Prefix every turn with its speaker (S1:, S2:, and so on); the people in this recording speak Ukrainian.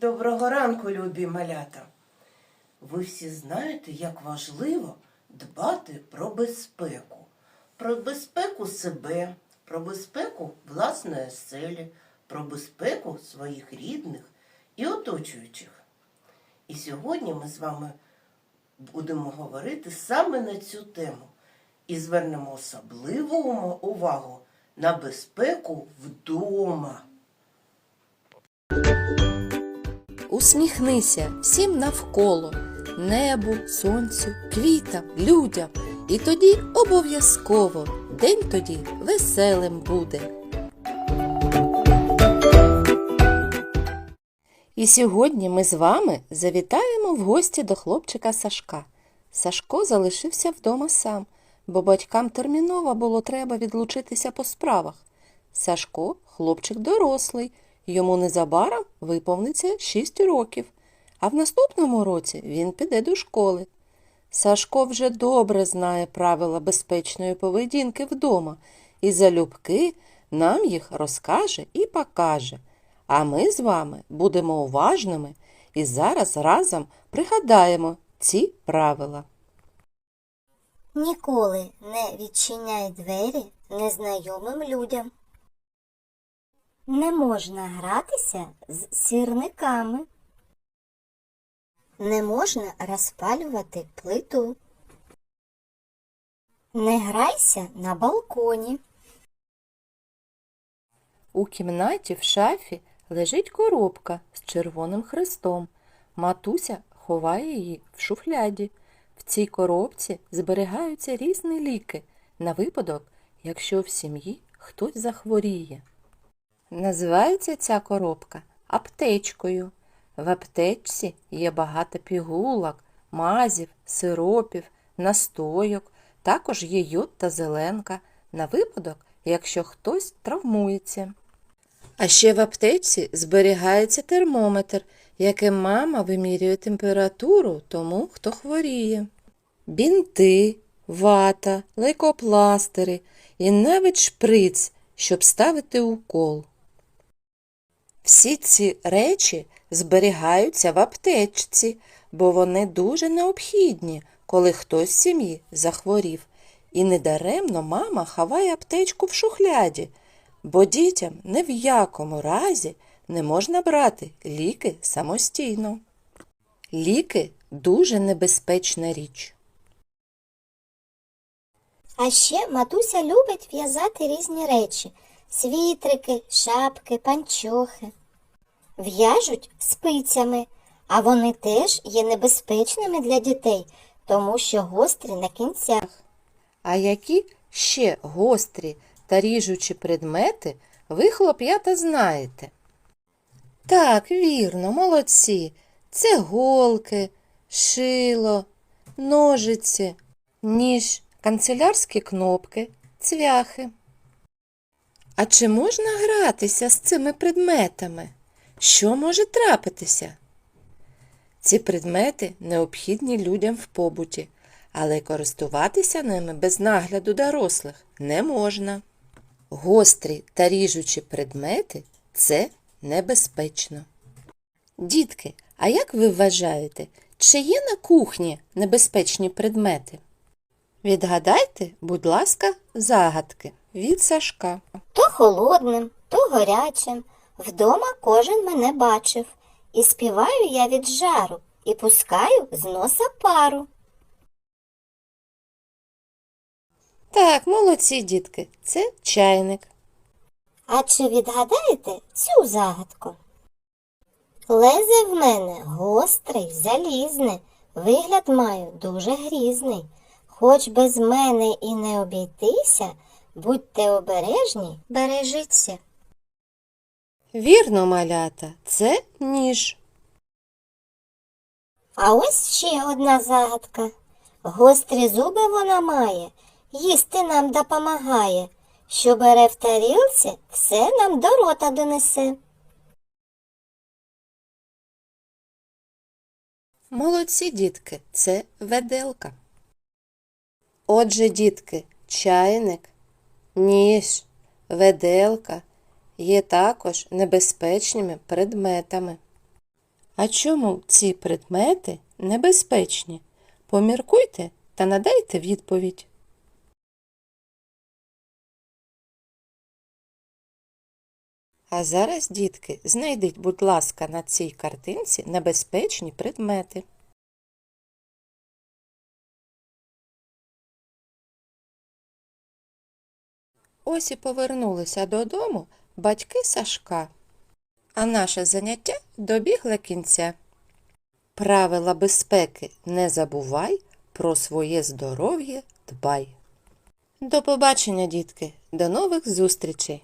S1: Доброго ранку, любі малята. Ви всі знаєте, як важливо дбати про безпеку. Про безпеку себе, про безпеку власної оселі, про безпеку своїх рідних і оточуючих. І сьогодні ми з вами будемо говорити саме на цю тему і звернемо особливу увагу на безпеку вдома.
S2: Усміхнися всім навколо, небу, сонцю, квітам, людям. І тоді обов'язково день тоді веселим буде. І сьогодні ми з вами завітаємо в гості до хлопчика Сашка. Сашко залишився вдома сам, бо батькам терміново було треба відлучитися по справах. Сашко хлопчик дорослий, йому незабаром виповниться 6 років, а в наступному році він піде до школи. Сашко вже добре знає правила безпечної поведінки вдома і залюбки нам їх розкаже і покаже. А ми з вами будемо уважними і зараз разом пригадаємо ці правила.
S3: Ніколи не відчиняй двері незнайомим людям. Не можна гратися з сірниками. Не можна розпалювати плиту. Не грайся на балконі.
S2: У кімнаті в шафі лежить коробка з червоним хрестом. Матуся ховає її в шуфляді. В цій коробці зберігаються різні ліки на випадок, якщо в сім'ї хтось захворіє. Називається ця коробка аптечкою. В аптечці є багато пігулок, мазів, сиропів, настойок, також є йод та зеленка на випадок, якщо хтось травмується. А ще в аптечці зберігається термометр, яким мама вимірює температуру тому, хто хворіє. Бінти, вата, лейкопластири і навіть шприц, щоб ставити укол. Всі ці речі зберігаються в аптечці, бо вони дуже необхідні, коли хтось з сім'ї захворів. І недаремно мама ховає аптечку в шухляді, бо дітям ні в якому разі не можна брати ліки самостійно. Ліки дуже небезпечна річ.
S3: А ще матуся любить в'язати різні речі світрики, шапки, панчохи. В'яжуть спицями, а вони теж є небезпечними для дітей, тому що гострі на кінцях.
S2: А які ще гострі та ріжучі предмети ви, хлоп'ята, знаєте? Так, вірно, молодці. Це голки, шило, ножиці, ніж, канцелярські кнопки, цвяхи. А чи можна гратися з цими предметами? Що може трапитися? Ці предмети необхідні людям в побуті, але користуватися ними без нагляду дорослих не можна. Гострі та ріжучі предмети це небезпечно. Дітки, а як ви вважаєте, чи є на кухні небезпечні предмети? Відгадайте, будь ласка, загадки від Сашка.
S3: То холодним, то гарячим. Вдома кожен мене бачив. І співаю я від жару, і пускаю з носа пару.
S2: Так, молодці, дітки, це чайник.
S3: А чи відгадаєте цю загадку? Лезе в мене гострий, залізне, вигляд маю дуже грізний. Хоч без мене і не обійтися, будьте обережні, бережіться.
S2: Вірно, малята, це ніж.
S3: А ось ще одна загадка. Гострі зуби вона має, їсти нам допомагає. Що бере в тарілці, все нам до рота донесе.
S2: Молодці, дітки, це веделка. Отже, дітки, чайник, ніж, веделка є також небезпечними предметами. А чому ці предмети небезпечні? Поміркуйте та надайте відповідь. А зараз, дітки, знайдіть, будь ласка, на цій картинці небезпечні предмети. Ось і повернулися додому батьки Сашка. А наше заняття добігло кінця. Правила безпеки не забувай, про своє здоров'я дбай. До побачення, дітки, до нових зустрічей!